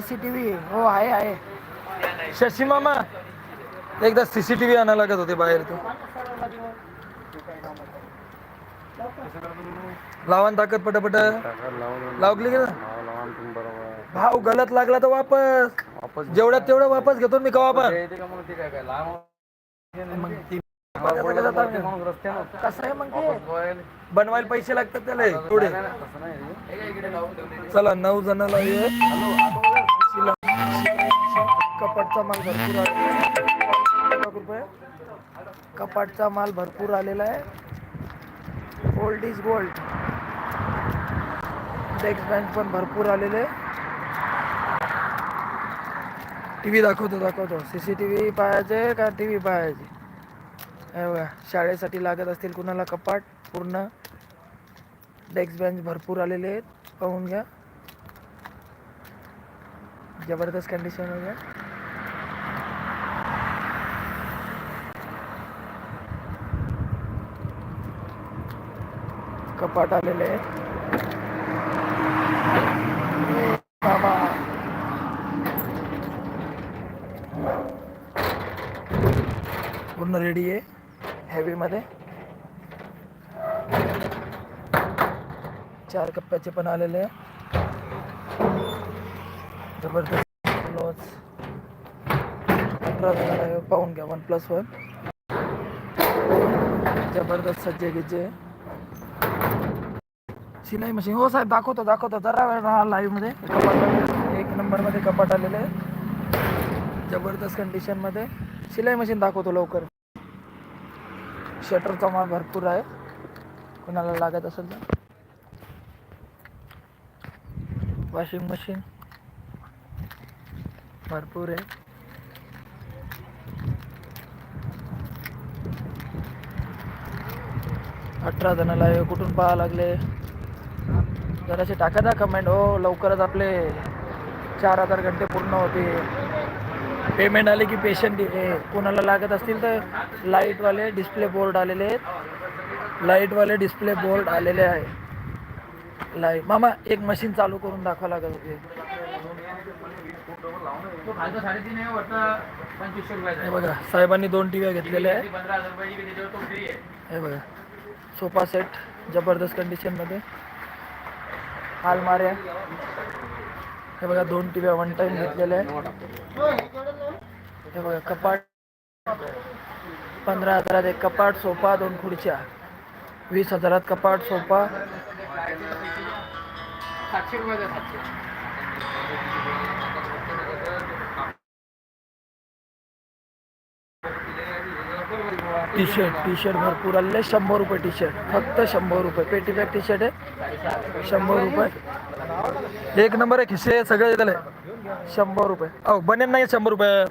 CCTV हो आहे आहे. शशी मामा एकदा सीसीटीव्ही आणायला लागत होते बाहेर ते. लावण ताकद पटापट. लावली का भाव गलत लागला तर वापस. जेवढ्यात तेवढं वापस घेतो मी पटापट जातात. कसं आहे मग बनवायला पैसे लागतात त्याला. थोडे चला नऊ जणाला कपाटचा माल भरपूर आलेला रुपये कपाटचा माल भरपूर आलेला आहे. Gold is gold desks bank पण भरपूर आलेले. टी व्ही दाखवतो दाखवतो. सी सी टी व्ही पाहायचे का टी व्ही पाहायचे? बघा शाळेसाठी लागत असतील कुणाला कपाट? पूर्ण. डेस्क बेंच भरपूर आलेले आहेत. पाहून घ्या. ज़बरदस्त कंडिशन आहे कपाट आलेले रेडी आहे चार कप्प्याचे पण आहे ज़बरदस्त. अठरा हजार आहे पाहून घ्या वन प्लस वन जबरदस्त सज्जे गिज्जे. शिलाई मशीन हो साहेब दाखवतो दाखवतो. जरा वेळ राहा लाईव्हमध्ये कपाट एक नंबरमध्ये कपाट आलेले. आहे जबरदस्त कंडिशनमध्ये शिलाई मशीन दाखवतो लवकर. शटरचा माल भरपूर आहे. कोणाला लागत असेल तर. वॉशिंग मशीन भरपूर आहे. अठरा जणाला आहे कुठून पाहा लागले? जरासे टाका द्या कमेंट हो लवकरच आपले चार हजार घंटे पूर्ण होते पेमेंट आले की पेशंट कोणाला लागत असतील तर लाईटवाले डिस्प्ले बोर्ड आलेले आहेत. लाईटवाले डिस्प्ले बोर्ड आलेले आहे. लाइट मामा एक मशीन चालू करून दाखवा लागत होते हे बघा साहेबांनी दोन टी व्ही घेतलेल्या आहे. हे बघा. सोफा सेट जबरदस्त कंडिशनमध्ये आलमाऱ्या. हे बघा दोन टीव्या वन टाईम घेतलेल्या आहेत. हे बघा कपाट. पंधरा हजारात एक कपाट सोफा दोन खुर्च्या. वीस हजारात कपाट sofa. T shirt T shirt भरपूर आलेले शंभर रुपये टी शर्ट फक्त शंभर रुपये. पेटी पॅक टी शर्ट आहे. शंभर रुपये. एक नंबर आहे खिसे सगळे झाले शंभर रुपये. अहो बनेन नाही शंभर रुपये.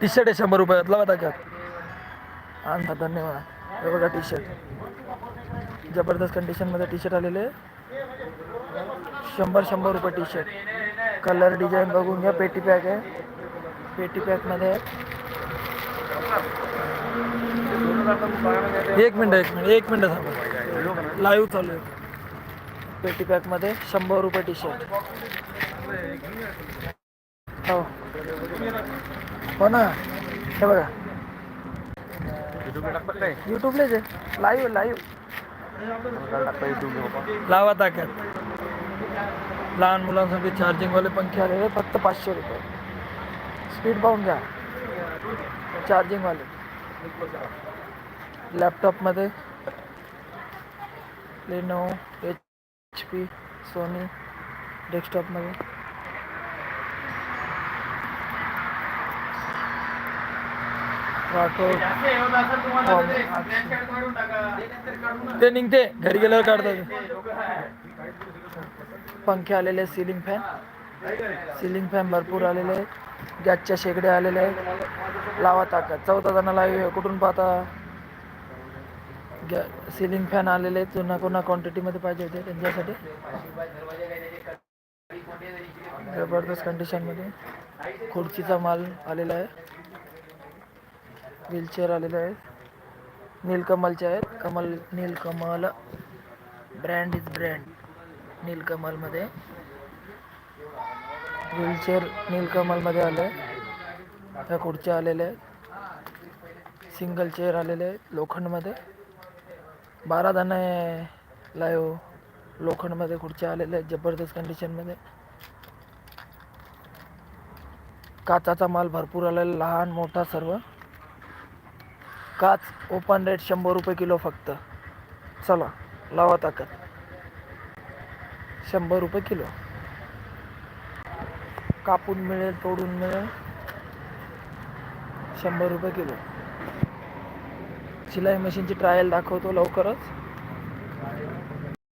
टी शर्ट आहे शंभर रुपये. लावा टाक्यात आणता धन्यवाद. हे बघा टी शर्ट जबरदस्त कंडिशनमध्ये टी शर्ट आलेले शंभर शंभर रुपये टी शर्ट कलर डिझाईन बघून घ्या. पेटी पॅक आहे. पेटी पॅकमध्ये आहे एक मिनिट एक मिनिट एक मिनिट थांबा. लाईव्ह चालू आहे. पेटी पॅकमध्ये शंभर रुपये टी शर्ट हो. हो ना? हे बघा. युट्यूबलाच आहे लाईव्ह लाईव्ह लावा ताकद. लहान मुलांसाठी चार्जिंगवाले पंखे आलेले फक्त पाचशे रुपये. स्पीड पाहून घ्या. चार्जिंगवाले लॅपटॉपमध्ये लेनो एच पी सोनी डेस्कटॉपमध्ये ते निघते. घरी गेल्यावर काढतात. पंखे आलेले आहेत सिलिंग फॅन सिलिंग फॅन भरपूर आलेले आहेत. गॅसच्या शेगड्या आलेले आहेत. लावा ताकद. चौथा जणाला हे कुठून पाहता? गॅ सिलिंग फॅन आलेले आहेत पुन्हा कोणा क्वांटिटीमध्ये पाहिजे होते त्यांच्यासाठी. जबरदस्त कंडिशनमध्ये खुर्चीचा माल आलेला आहे. व्हीलचेअर आलेले आहेत नीलकमलचे आहेत. Kamal Nilkamal brand is brand नीलकमलमध्ये wheelchair नीलकमलमध्ये आले त्या खुर्च्या आलेल्या आहेत. सिंगल चेअर आलेले आहेत. लोखंडमध्ये बारा आहे लाईव लोखंडमध्ये खुर्च्या आलेल्या आहेत जबरदस्त कंडिशनमध्ये काचाचा माल भरपूर आलेला लहान मोठा सर्व. काच ओपन रेट शंभर रुपये किलो फक्त. चला लावा ताकद. शंभर रुपये किलो. कापून मिळेल तोडून मिळेल. शंभर रुपये किलो. शिलाई मशीनची ट्रायल दाखवतो लवकरच.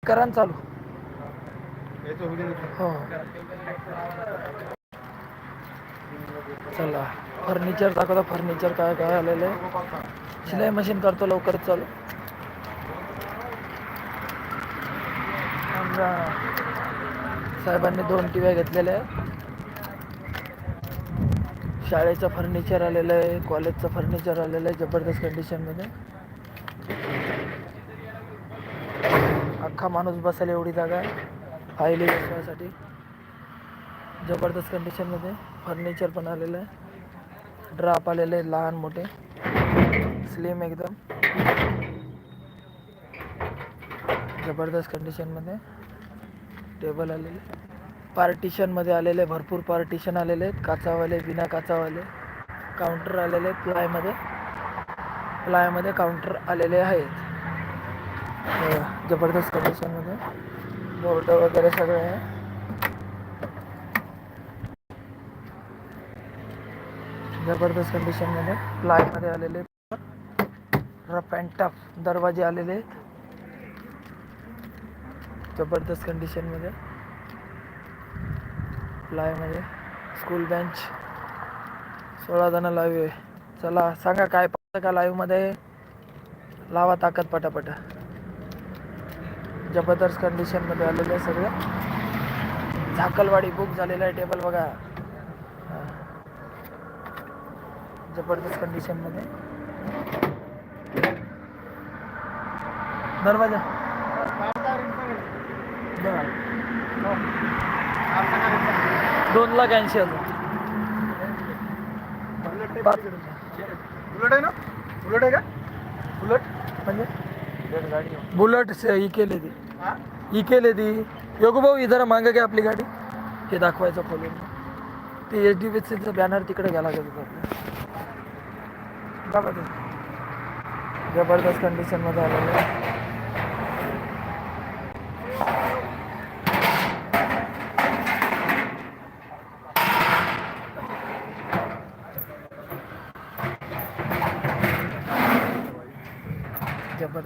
करा ना चालू. हो. चला फर्निचर दाखवतो. फर्निचर काय काय आलेलं आहे. शिलाई मशीन करतो लवकरच चालू. साहेबांनी दोन टीव्या घेतलेल्या आहेत. शाळेचं फर्निचर आलेलं आहे कॉलेजचं फर्निचर आलेलं आहे जबरदस्त कंडिशनमध्ये अख्खा माणूस बसेल एवढी जागा आहे. फायली बसवायसाठी. जबरदस्त कंडिशनमध्ये फर्निचर पण आलेलं आहे. ड्राप आलेले आहे लहान मोठे. स्लिम एकदम. जबरदस्त कंडिशनमध्ये टेबल आलेले पार्टिशनमध्ये आलेले भरपूर पार्टिशन आलेले आहेत. काचावाले बिना काचावाले. काउंटर आलेले आहेत. प्लायमध्ये प्लायमध्ये काउंटर आलेले आहेत. जबरदस्त कंडिशनमध्ये बोर्ड वगैरे सगळे आहे. जबरदस्त कंडिशनमध्ये प्लायमध्ये आलेले. रफ अँड टफ दरवाजे आलेले. जबरदस्त कंडिशनमध्ये प्लायमध्ये स्कूल बेंच सोळा जण लाईव्ह आहे. चला सांगा काय पाहता का लाईव्हमध्ये लावा ताकद पटापटा. जबरदस्त कंडिशनमध्ये आलेले आहे सगळे. झाकलवाडी बुक झालेलं आहे टेबल बघा. जबरदस्त कंडिशनमध्ये दरवाजा. दोन लाख ऐंशी हजार. बुलेट आहे ना? बुलेट आहे का? बुलेट म्हणजे? बुलेट से ही केली ती. ही केली ती. योगभाऊ ही जरा मागं घ्या आपली गाडी. हे दाखवायचं खोलून. ते एच डी बी सीचं बॅनर तिकडे घ्यायला लागेल आपल्याला बघा ते जबरदस्त कंडिशनमध्ये आलेलं. आहे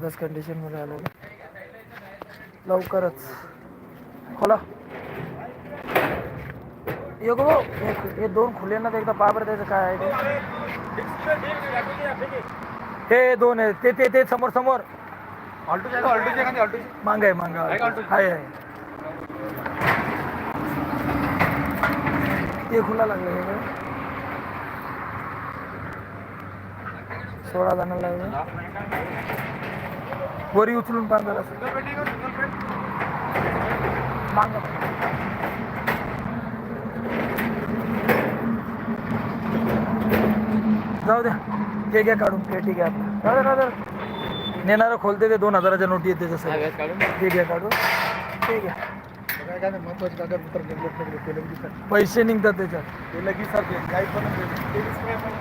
जबरदस्त कंडिशनमध्ये आलेलं. लवकरच. खोला. योग हो, भाऊ हे- दोन खुले ना ते एकदा बरं त्याचं काय आहे ते. हे दोन आहे ते ते ते समोर समोर. ऑल्टोची आहे आहे मांग. आहे मांग आहे ते खुला लागलं हे सोळा जणांना लागलं. वरी उचलून का मांग. जाऊ द्या. हे घ्या काढून. पेटी घ्या आपलं. द्या. नेणारं खोलते ते दोन हजाराच्या नोटी येते तसं ते घ्या काढून. ते घ्या पैसे निघतात त्याच्यात ते लगेच सर ते काही पण ते display पण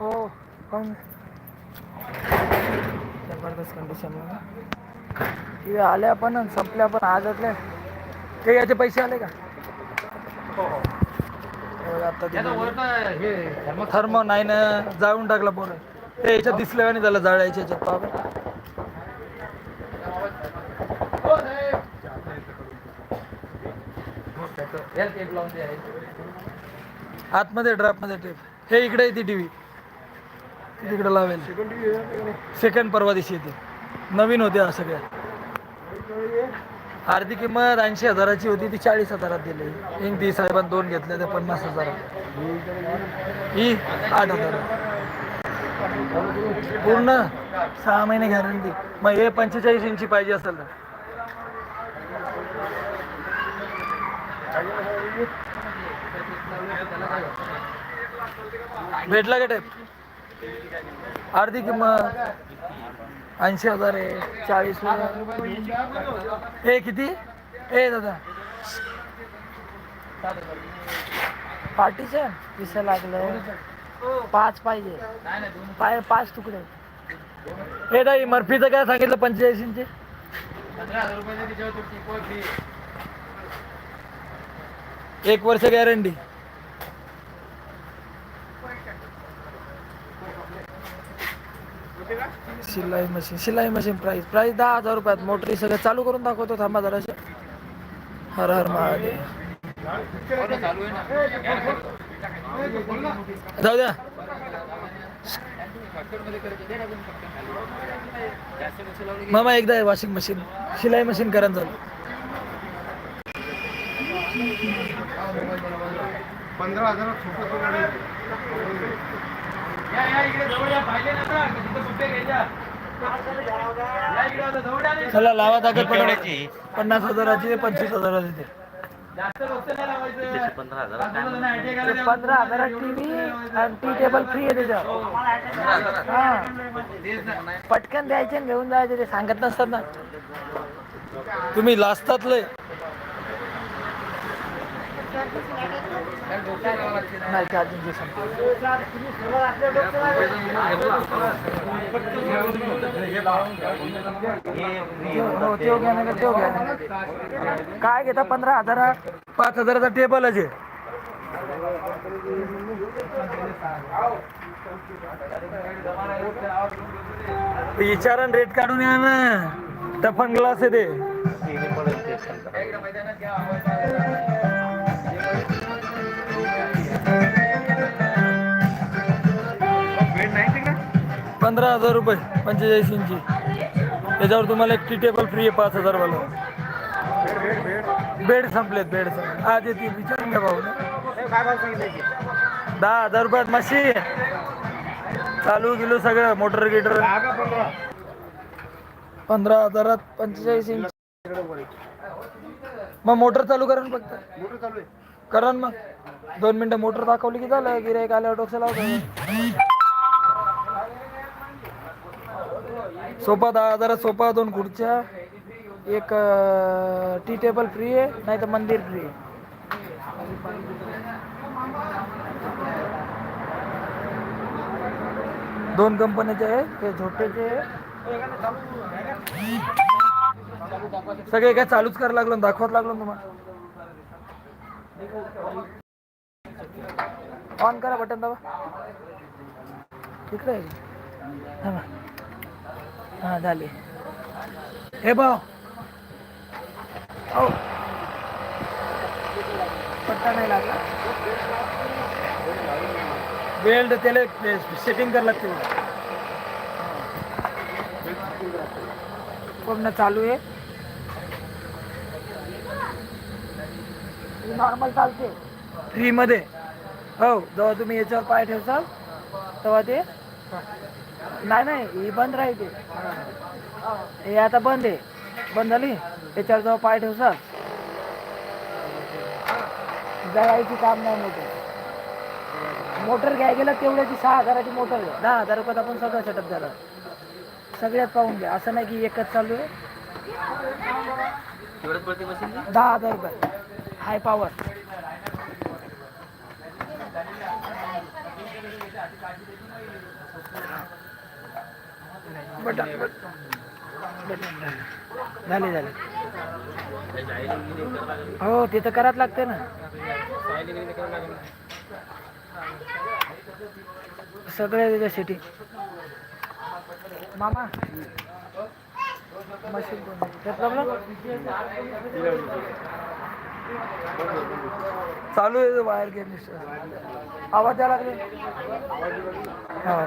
हो पण जबरदस्त कंडिशनमध्ये ते आल्या पण आणि संपल्या पण आजतल्या ते याचे पैसे आले का? आता थर्म नाही ना जाळून टाकला पोर. ते याच्यात दिसलं आणि त्याला जाळायच्या याच्यात? पाहा बरं. हो, साहेब. टेप आतमध्ये ड्राफ्टमध्ये टेप हे इकडे येते टी व्ही तिकडे लावेल. सेकंड परवा दिवशी येते. नवीन होते सगळ्या. अर्धी किंमत ऐंशी हजाराची होती ती चाळीस हजारात दिली. इंग ती साहेबांनी दोन घेतले ते पन्नास हजारात ही आठ हजार. पूर्ण सहा महिने गॅरंटी मग हे पंचेचाळीस इंची पाहिजे असेल तर. भेटला का टाईप अर्धी किंमत. ऐंशी हजार आहे चाळीस ए किती? ए दादा. पार्टीचं पिसं लागलं पाच पाहिजे. पाय पाच तुकडे. हे दाई मर्फीचं काय सांगितलं? पंचेचाळीसचे एक वर्ष गॅरंटी. शिलाई मशीन शिलाई मशीन प्राईस प्राईस दहा हजार रुपयात मोटरी सगळं चालू करून दाखवतो. थांबा जराशे हर हर महादेव. जाऊ द्या. मामा एकदा आहे वॉशिंग मशीन शिलाई मशीन करण झालं पंधरा हजार छोटं चला लावा ताकद पडवण्याची पन्नास हजाराची पंचवीस हजाराची ते पंधरा हजारात टीव्ही आणि टी टेबल फ्री आहे त्याच्यावर. हा. पटकन द्यायचे आणि घेऊन जायचे ते सांगत नसतात ना. तुम्ही लाजतात लय नाही चार्जिंग हो तेव घ्या ना तेव घ्या ना. काय घेता? पंधरा हजार पाच हजाराचा टेबल आहे. विचारण रेट काढून या ना. टफन ग्लास आहे ते. पंधरा हजार रुपये पंचेचाळीस इंची. त्याच्यावर तुम्हाला एक टी टेबल फ्री आहे पाच हजार वाला. बेड संपलेत बेड संपले आज येते विचारून घ्या भाऊ. दहा हजार रुपयात मशी चालू गेलो सगळं मोटर गिटर. पंधरा हजारात पंचेचाळीस इंच. मग मोटर चालू करा ना फक्त. मोटर चालू करा ना मग. दोन मिनिटं मोटर दाखवली की झालं? गिरायक आल्यावर डोक्स लावतो सोफा दहा जरा सोफा दोन खुर्च्या. एक टी टेबल फ्री आहे नाही तर मंदिर फ्री आहे. दोन कंपनीचे आहे ते झोटेचे सगळे काय चालूच करायला लागलो दाखवत लागलो तुम्हाला. ऑन करा बटन दाबा तिकडे आहे. थांबा. हा झाले. हे भाऊ. हो. पट्टा नाही लागला. बेल्ट त्याला सेटिंग करावं लागते पूर्ण चालू आहे. नॉर्मल चालते. फ्रीमध्ये हो जेव्हा तुम्ही याच्यावर पाय ठेवसाल तेव्हा ते नाही नाही ही बंद राहते हे आता बंद आहे. बंद झाली? याच्यावर जेव्हा पाय ठेवसाल जळायची काम नाही मोठं मोटर घ्याय गेलं तेवढ्याची सहा हजाराची मोटर आहे दहा हजार रुपयात आपण सगळं सेटअप झालं. सगळ्यात पाहून घ्या. असं नाही की एकच चालू आहे. दहा हजार रुपये. High power button. बटन झाले झाले. हो ते तर करावं लागते ना. सगळे त्याच्यासाठी मामा. मशीन चालू आहे वायर गेम आवाज द्यावा लागले. हा.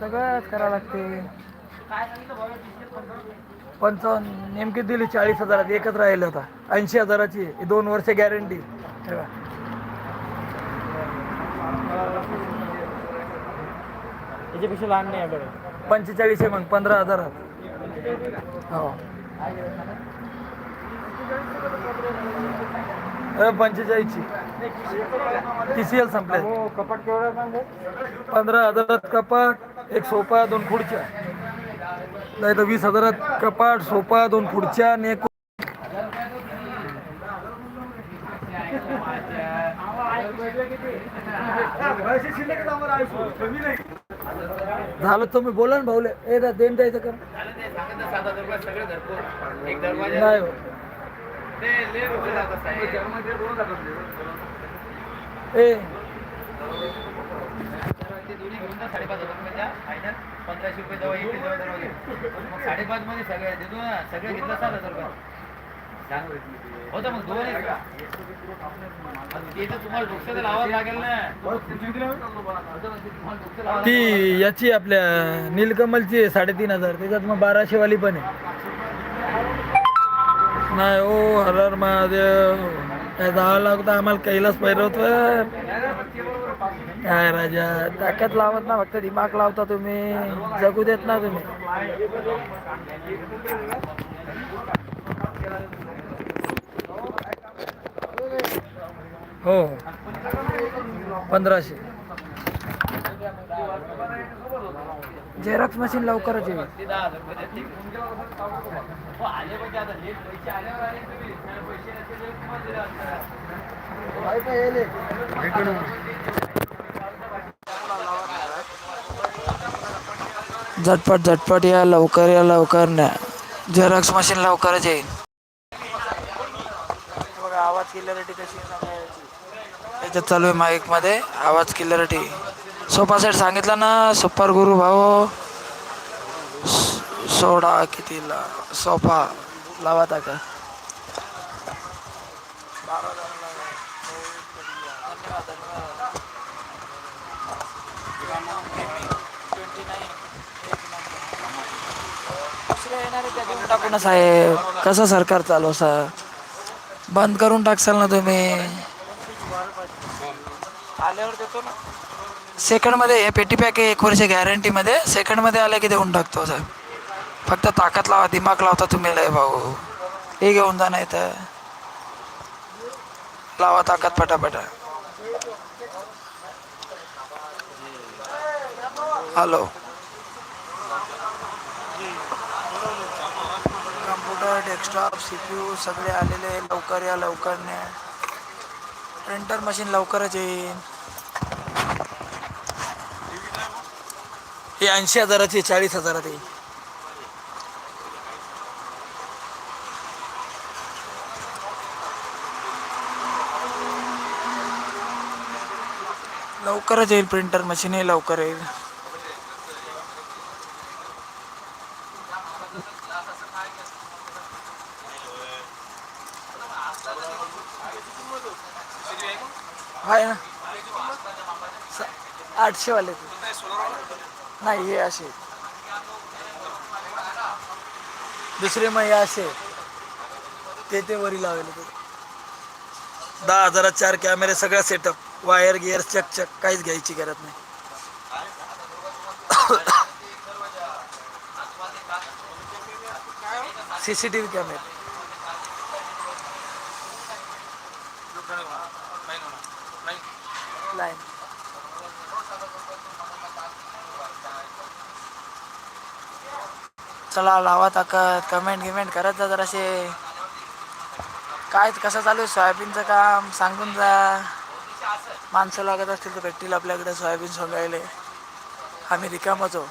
सगळंच करावं लागते. पंचावन्न नेमकी दिली चाळीस हजारात एकच राहिलं होता. ऐंशी हजाराची दोन वर्ष गॅरंटी याच्यापेक्षा लहान नाही आपल्याकडे पंचेचाळीस आहे मग पंधरा हजारात. हो. पंचेचाळीसची. टी सी एल संपले. हो कपाट केवढा पंधरा हजारात कपाट एक सोफा दोन खुर्च्या. नाही तर वीस हजारात कपाट सोफा दोन खुर्च्या आणि एक झालं तुम्ही बोला ना भाऊले. ए दा देण द्यायचं का? नाही. ए. पंधराशे रुपये जवळ येतील जवळ जवळ घे. मग साडेपाच मध्ये सगळं देतो ना सगळं घेतलं सात हजार रुपये. सांग. हो तर मग दोन आहेत का? मग ते तुम्हाला लावावं लागेल ना. याची आपल्या नीलकमलची आहे साडेतीन हजार. त्याच्यात मग बाराशे वाली पण आहे. नाही ओ हर महादेव. काय दहा लाख तर आम्हाला कैलास पैरवत काय राजा ताकद लावत ना फक्त दिमाग लावता तुम्ही. जगू देत ना तुम्ही. हो. हो. पंधराशे झेरॉक्स मशीन लवकरच येईल ते दहा हजार रुपये देतील. हो, आले पाहिजे आता लेट पैसे आल्यावर आले तुम्ही पैसे नसते झेरॉक्स मशीन लवकरच येईल झटपट झटपट या लवकर या लवकर न्या. झेरॉक्स मशीन लवकरच येईल बघा आवाज क्लिअरिटी कशी त्याच्यात चालू आहे माईकमध्ये. आवाज क्लिअरिटी सोफा सेट सांगितला ना सुपर गुरु भाऊ सोडा सोडा कितीला सोफा लावा का टाकून साहेब. कसं सरकार चालू सर बंद करून टाकसाल ना तुम्ही. आल्यावर देतो ना. सेकंडमध्ये हे पेटी पॅक एक वर्ष गॅरंटीमध्ये सेकंडमध्ये आलं की देऊन टाकतो साहेब फक्त ताकद लावा दिमाग लावता तुम्ही लय भाऊ. हे घेऊन जा नाही तर. लावा ताकद पटापटा. Hello. Computer desktop C P U सगळे आलेले लवकर या लवकर ने प्रिंटर मशीन लवकरच येईल हे ऐंशी हजाराचे चाळीस हजारात येईल लवकरच येईल प्रिंटर मशीन हे लवकर येईल. आहे ना. स- आठशेवाले. ते. नाही हे असे. दुसरे मग हे असे. ते ते वरी लावले ते. दहा हजारात चार कॅमेरे सगळा सेटअप वायर गिअर चक चक काहीच घ्यायची गरज नाही. सी सी टी व्ही कॅमेरे लाईन चला लावा ताकद कमेंट गिमेंट करत जा जरासे काय कसं चालू आहे? सोयाबीनचं काम सांगून जा. माणसं लागत असतील तर भेटतील आपल्याकडे सोयाबीन सोंगायले. आम्ही रिकामच हो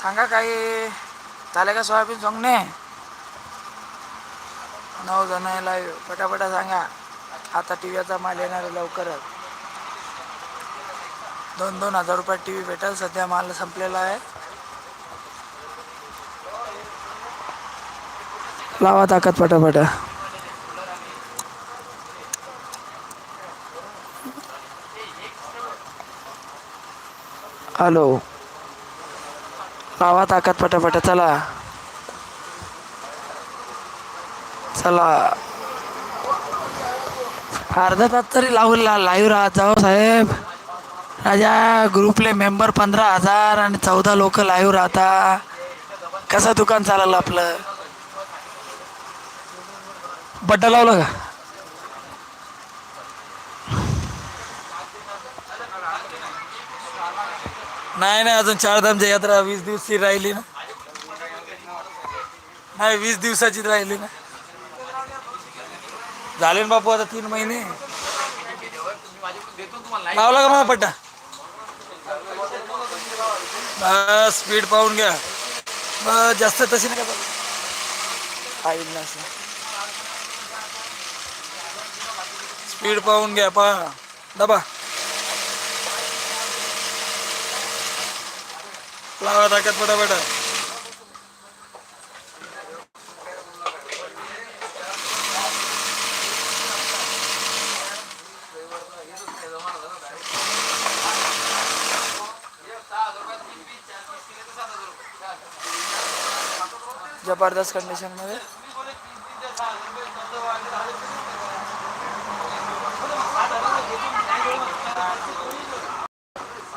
सांगा काही झाले का सोयाबीन सोंगणे नऊ जण लाईव्ह पटापटा सांगा. आता टी व्हीचा माल येणार आहे लवकरच. दोन दोन हजार रुपयात टी व्ही भेटेल सध्या माल संपलेला आहे. लावा ताकद पटापटा. हॅलो. लावा ताकद पटापटा चला. चला. अर्धा तास तरी लावून ला लाईव्ह राहत जाओ साहेब. राजा ग्रुपले मेंबर पंधरा हजार आणि चौदा लोक लाईव्ह राहता. कसं दुकान चाललं आपलं? बड्डा लावलं का? नाही नाही अजून चारधामची यात्रा वीस दिवसची राहिली ना. नाही वीस दिवसाचीच राहिली ना. झाले ना बापू आता तीन महिने. लावला का मला पट्टा. बस स्पीड पाहून घ्या. बस जास्त तशी नाही का स्पीड पाहून घ्या पहा. डबा लावा ताकद पटापटा. जबरदस्त कंडिशनमध्ये.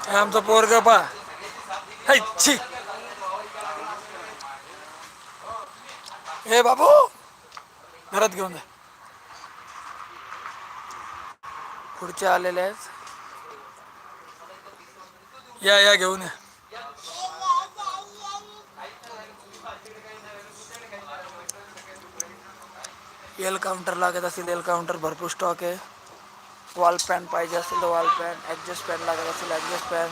हे आमचं पोरग पा हे बाबू घरात घेऊन जा पुढचे आलेले आहेत या या घेऊन एल काउंटर लागत असेल एल काउंटर भरपूर स्टॉक आहे वॉल पॅन पाहिजे असेल तर वॉल पॅन ॲडजस्ट पॅन लागत असेल ॲडजस्ट पॅन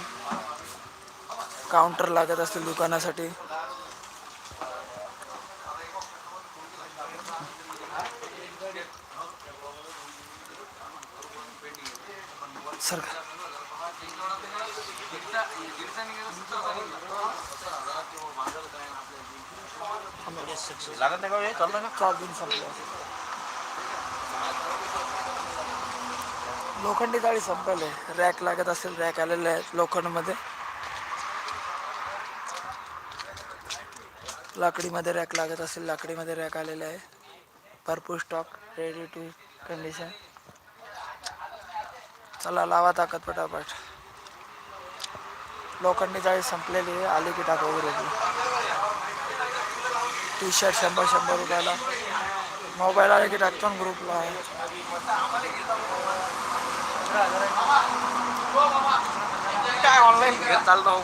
काउंटर लागत असतील दुकानासाठी. सर लागत नाही का हे? चाललं ना? चार दिन संपले लोखंडी जाळी संपले रॅक लागत असेल रॅक आलेले आहेत लोखंडमध्ये. लाकडीमध्ये रॅक लागत असेल लाकडीमध्ये रॅक आलेले आहे. भरपूर स्टॉक रेडी टू कंडिशन चला लावा ताकद पटापट. लोखंडी जाळी संपलेली आहे आली की टाका वगैरे टी शर्ट शंभर शंभर रुपयाला. मोबाईल आले की टाकतो ना ग्रुपला हो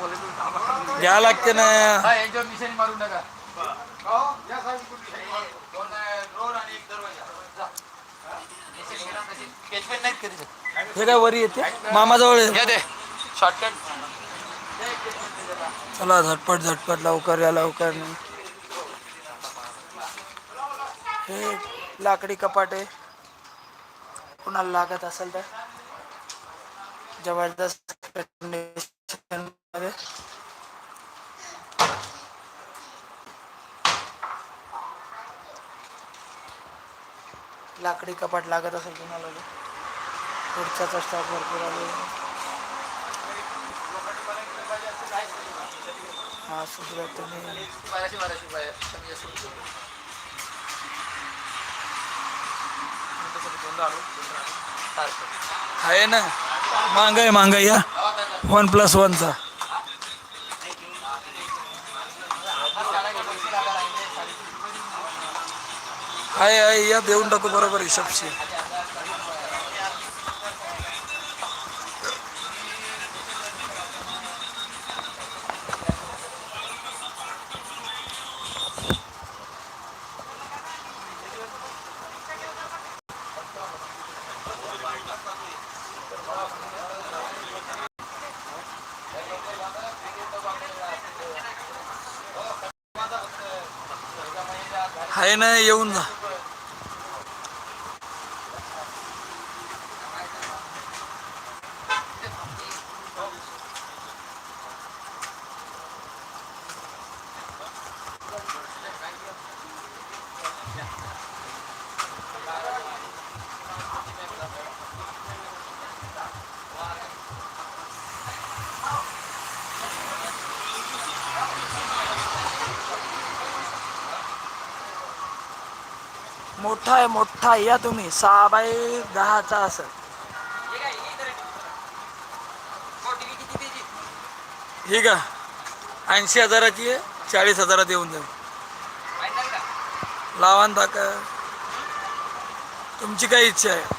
तू. घ्या लागते ना. हा काय वरी येते? मामाजवळ शॉर्टकट चला झटपट झटपट लवकर या लवकर हे लाकडी कपाट आहे. कुणाला लागत असेल तर? जबरदस्त लाकडी कपाट लागत असेल कुणाला तर. पुढच्याचा स्टॉक भरपूर आले हा सुद्धा तुम्ही आहे ना? बाहेर आहे ना महागाई या वन प्लस वनचा आहे आहे या देऊन टाकू बरोबर हिशोबशी. आहे ना येऊन जा. मोठा आहे मोठा या तुम्ही. सहा बाय दहाचा असं ही का ऐंशी हजाराची आहे चाळीस हजारात येऊन जाईल. लावान न टाका तुमची काय इच्छा आहे.